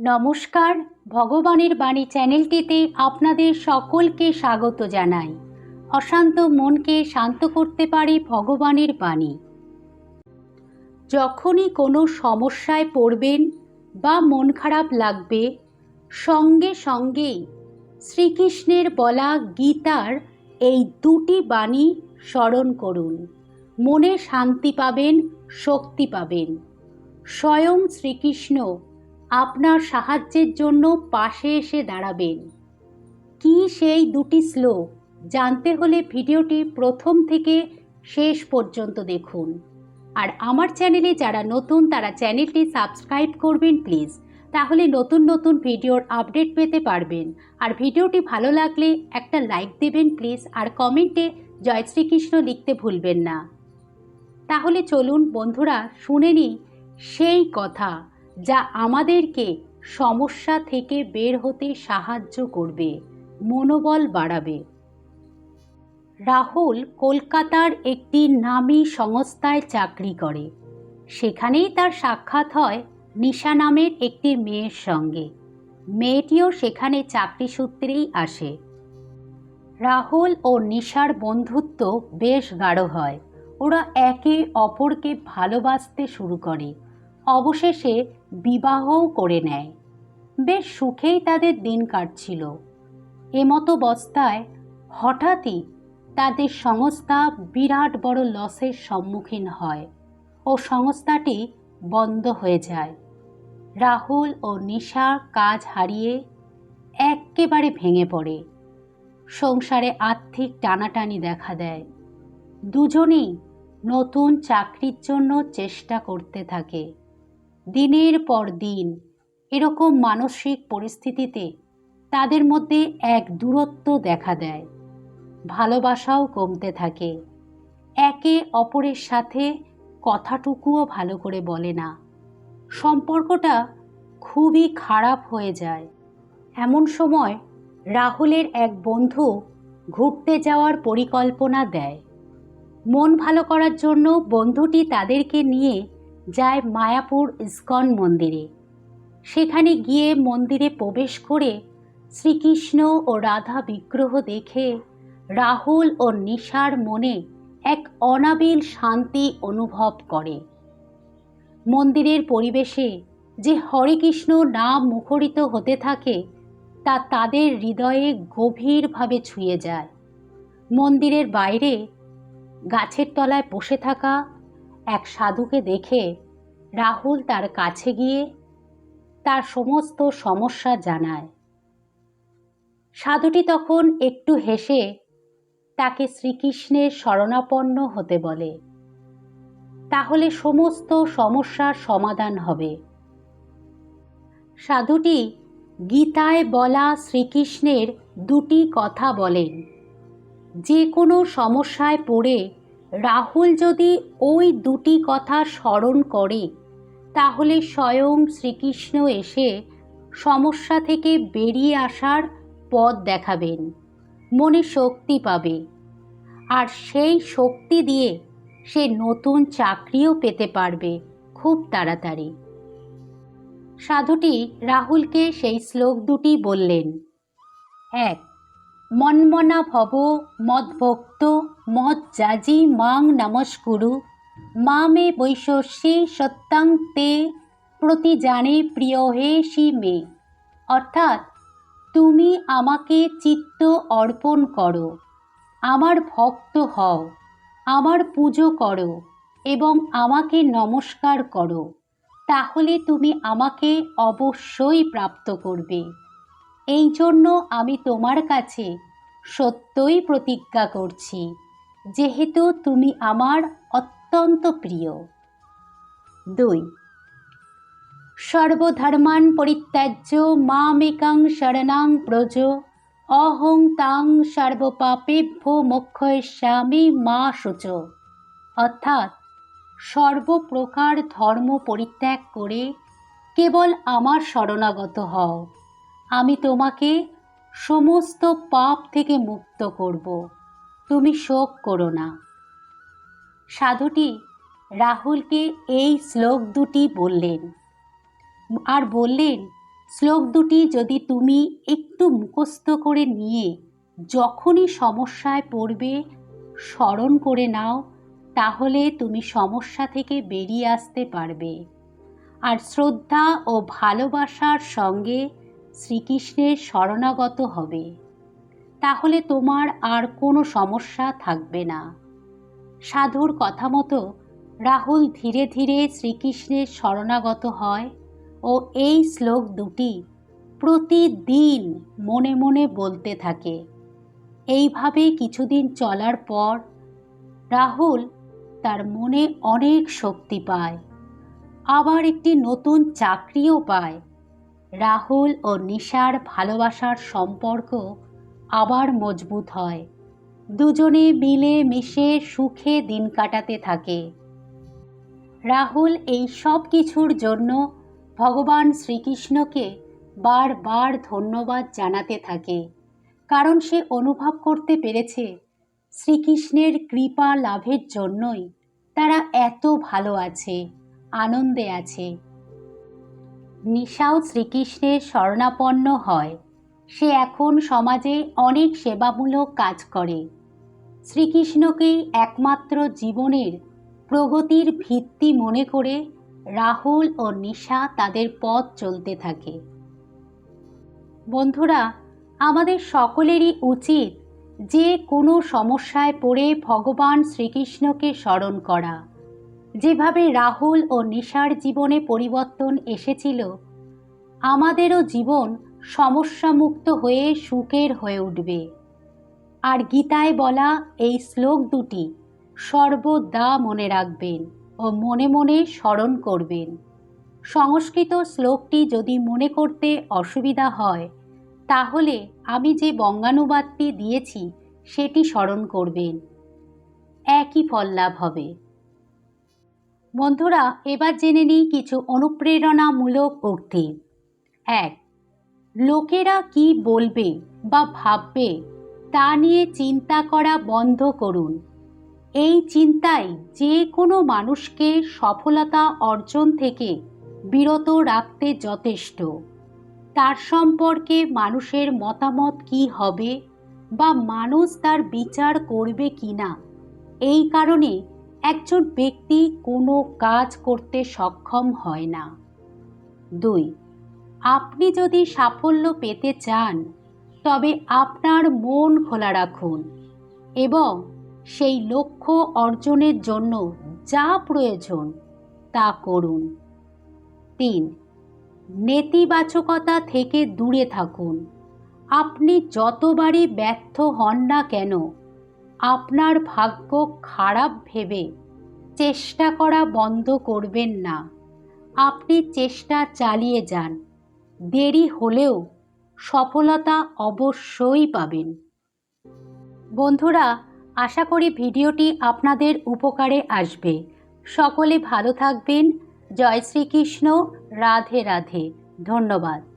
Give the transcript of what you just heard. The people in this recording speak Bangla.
নমস্কার, ভগবানের বাণী চ্যানেলটিতে আপনাদের সকলকে স্বাগত জানাই। অশান্ত মনকে শান্ত করতে পারে ভগবানের বাণী। যখনই কোনো সমস্যায় পড়বেন বা মন খারাপ লাগবে, সঙ্গে সঙ্গেই শ্রীকৃষ্ণের বলা গীতার এই দুটি বাণী স্মরণ করুন। মনে শান্তি পাবেন, শক্তি পাবেন। স্বয়ং শ্রীকৃষ্ণ আপনার সাহায্যের জন্য পাশে এসে দাঁড়াবেন। কি সেই দুটি শ্লোক? জানতে হলে ভিডিওটি প্রথম থেকে শেষ পর্যন্ত দেখুন। আর আমার চ্যানেলে যারা নতুন, তারা চ্যানেলটি সাবস্ক্রাইব করবেন প্লিজ। তাহলে নতুন নতুন ভিডিওর আপডেট পেতে পারবেন। আর ভিডিওটি ভালো লাগলে একটা লাইক দেবেন প্লিজ, আর কমেন্টে জয় শ্রীকৃষ্ণ লিখতে ভুলবেন না। তাহলে চলুন বন্ধুরা, শুনে নিই সেই কথা। যা আমাদেরকে সমস্যা থেকে বের হতে সাহায্য করবে, মনোবল বাড়াবে। রাহুল কলকাতার একটি নামী সংস্থায় চাকরি করে। সেখানেই তার সাক্ষাৎ হয় নিশা নামের একটি মেয়ের সঙ্গে। মেয়েটিও সেখানে চাকরি সূত্রেই আসে। রাহুল ও নিশার বন্ধুত্ব বেশ গাঢ় হয়। ওরা একে অপরকে ভালোবাসতে শুরু করে। অবশেষে বিবাহও করে নেয়। বেশ সুখেই তাদের দিন কাটছিল। এমতো বস্তায় হঠাৎই তাদের সংস্থা বিরাট বড় লসের সম্মুখীন হয় ও সংস্থাটি বন্ধ হয়ে যায়। রাহুল ও নিশা কাজ হারিয়ে এক্কেবারে ভেঙে পড়ে। সংসারে আর্থিক টানাটানি দেখা দেয়। দুজনেই নতুন চাকরির জন্য চেষ্টা করতে থাকে। দিনের পর দিন এরকম মানসিক পরিস্থিতিতে তাদের মধ্যে এক দূরত্ব দেখা দেয়। ভালোবাসাও কমতে থাকে। একে অপরের সাথে কথাটুকুও ভালো করে বলে না। সম্পর্কটা খুবই খারাপ হয়ে যায়। এমন সময় রাহুলের এক বন্ধু ঘুরতে যাওয়ার পরিকল্পনা দেয়। মন ভালো করার জন্য বন্ধুটি তাদেরকে নিয়ে যায় মায়াপুর ইস্কন মন্দিরে। সেখানে গিয়ে মন্দিরে প্রবেশ করে শ্রীকৃষ্ণ ও রাধা বিগ্রহ দেখে রাহুল ও নিশার মনে এক অনাবিল শান্তি অনুভব করে। মন্দিরের পরিবেশে যে হরে কৃষ্ণ নাম মুখরিত হতে থাকে, তা তাদের হৃদয়ে গভীরভাবে ছুঁয়ে যায়। মন্দিরের বাইরে গাছের তলায় বসে থাকা এক সাধুকে দেখে রাহুল তার কাছে গিয়ে তার সমস্ত সমস্যা জানায়। সাধুটি তখন একটু হেসে তাকে শ্রীকৃষ্ণের শরণাপন্ন হতে বলে, তাহলে সমস্ত সমস্যার সমাধান হবে। সাধুটি গীতায় বলা শ্রীকৃষ্ণের দুটি কথা বলেন, যে কোনো সমস্যায় পড়ে রাহুল যদি ওই দুটি কথা স্মরণ করে, তাহলে স্বয়ং শ্রীকৃষ্ণ এসে সমস্যা থেকে বেরিয়ে আসার পথ দেখাবেন, মনে শক্তি পাবে। আর সেই শক্তি দিয়ে সে নতুন চাকরিও পেতে পারবে খুব তাড়াতাড়ি। সাধুটি রাহুলকে সেই শ্লোক দুটি বললেন, এক মন্মনা ভব মদ্ভক্ত মদ জাজি মাং নমস্কুরু। মা মে বৈশস্যে সত্যাং তে, প্রতি জানে প্রিয় হে সি মে। অর্থাৎ, তুমি আমাকে চিত্ত অর্পণ করো, আমার ভক্ত হও, আমার পুজো করো এবং আমাকে নমস্কার করো, তাহলে তুমি আমাকে অবশ্যই প্রাপ্ত করবে। এই জন্য আমি তোমার কাছে সত্যই প্রতিজ্ঞা করছি, যেহেতু তুমি আমার অত্যন্ত প্রিয়। দুই, সর্বধর্মান পরিত্যাজ্য মামেকাং শরণাং ব্রজ, অহং তাং সর্বপাপেভ্য মোক্ষয়স্বামী মা শুচ অর্থাৎ, সর্বপ্রকার ধর্ম পরিত্যাগ করে কেবল আমার শরণাগত হও। আমি তোমাকে সমস্ত পাপ থেকে মুক্ত করব। তুমি শোক করো না। সাধুটি রাহুলকে এই শ্লোক দুটি বললেন। আর বললেন, শ্লোক দুটি যদি তুমি একটু মুখস্থ করে নিয়ে যখনই সমস্যায় পড়বে, স্মরণ করে নাও, তাহলে তুমি সমস্যা থেকে বেরিয়ে আসতে পারবে। আর শ্রদ্ধা ও ভালোবাসার সঙ্গে শ্রীকৃষ্ণের শরণাগত হবে। তাহলে তোমার আর কোনো সমস্যা থাকবে না। সাধুর কথা মতো রাহুল ধীরে ধীরে শ্রীকৃষ্ণের শরণাগত হয় ও এই শ্লোক দুটি প্রতিদিন মনে মনে বলতে থাকে। এইভাবে কিছুদিন চলার পর রাহুল তার মনে অনেক শক্তি পায়। আবার একটি নতুন চাকরিও পায়। রাহুল ও নিশার ভালোবাসার সম্পর্ক আবার মজবুত হয়। দুজনে মিলে মিশে সুখে দিন কাটাতে থাকে। রাহুল এই সব কিছুর জন্য ভগবান শ্রীকৃষ্ণকে বারবার ধন্যবাদ জানাতে থাকে। কারণ সে অনুভব করতে পেরেছে শ্রীকৃষ্ণের কৃপা লাভের জন্যই তারা এত ভালো আছে, আনন্দে আছে। নিশাও শ্রীকৃষ্ণের শরণাপন্ন হয়। সে এখন সমাজে অনেক সেবামূলক কাজ করে। শ্রীকৃষ্ণকেই একমাত্র জীবনের প্রগতির ভিত্তি মনে করে রাহুল ও নিশা তাদের পথ চলতে থাকে। বন্ধুরা, আমাদের সকলেরই উচিত যে কোনো সমস্যায় পড়ে ভগবান শ্রীকৃষ্ণকে স্মরণ করা। যেভাবে রাহুল ও নিশার জীবনে পরিবর্তন এসেছিল, আমাদেরও জীবন সমস্যামুক্ত হয়ে সুখের হয়ে উঠবে। আর গীতায় বলা এই শ্লোক দুটি সর্বদা মনে রাখবেন ও মনে মনে স্মরণ করবেন। সংস্কৃত শ্লোকটি যদি মনে করতে অসুবিধা হয়, তাহলে আমি যে বঙ্গানুবাদটি দিয়েছি, সেটি স্মরণ করবেন। একই ফল লাভ হবে। বন্ধুরা, এবার জেনে নিই কিছু অনুপ্রেরণামূলক উক্তি। এক, লোকেরা কি বলবে বা ভাববে তা নিয়ে চিন্তা করা বন্ধ করুন। এই চিন্তাই যে কোনো মানুষকে সফলতা অর্জন থেকে বিরত রাখতে যথেষ্ট। তার সম্পর্কে মানুষের মতামত কি হবে বা মানুষ তার বিচার করবে কি না এই কারণে একজন ব্যক্তি কোনো কাজ করতে সক্ষম হয় না। দুই, আপনি যদি সাফল্য পেতে চান, তবে আপনার মন খোলা রাখুন এবং সেই লক্ষ্য অর্জনের জন্য যা প্রয়োজন তা করুন। তিন, নেতিবাচকতা থেকে দূরে থাকুন। আপনি যতবারই ব্যর্থ হন না কেন আপনার ভাগ্য খারাপ ভেবে চেষ্টা করা বন্ধ করবেন না। আপনি চেষ্টা চালিয়ে যান। দেরি হলেও সফলতা অবশ্যই পাবেন। বন্ধুরা, আশা করি ভিডিওটি আপনাদের উপকারে আসবে। সকলে ভালো থাকবেন। জয় শ্রীকৃষ্ণ। রাধে রাধে। ধন্যবাদ।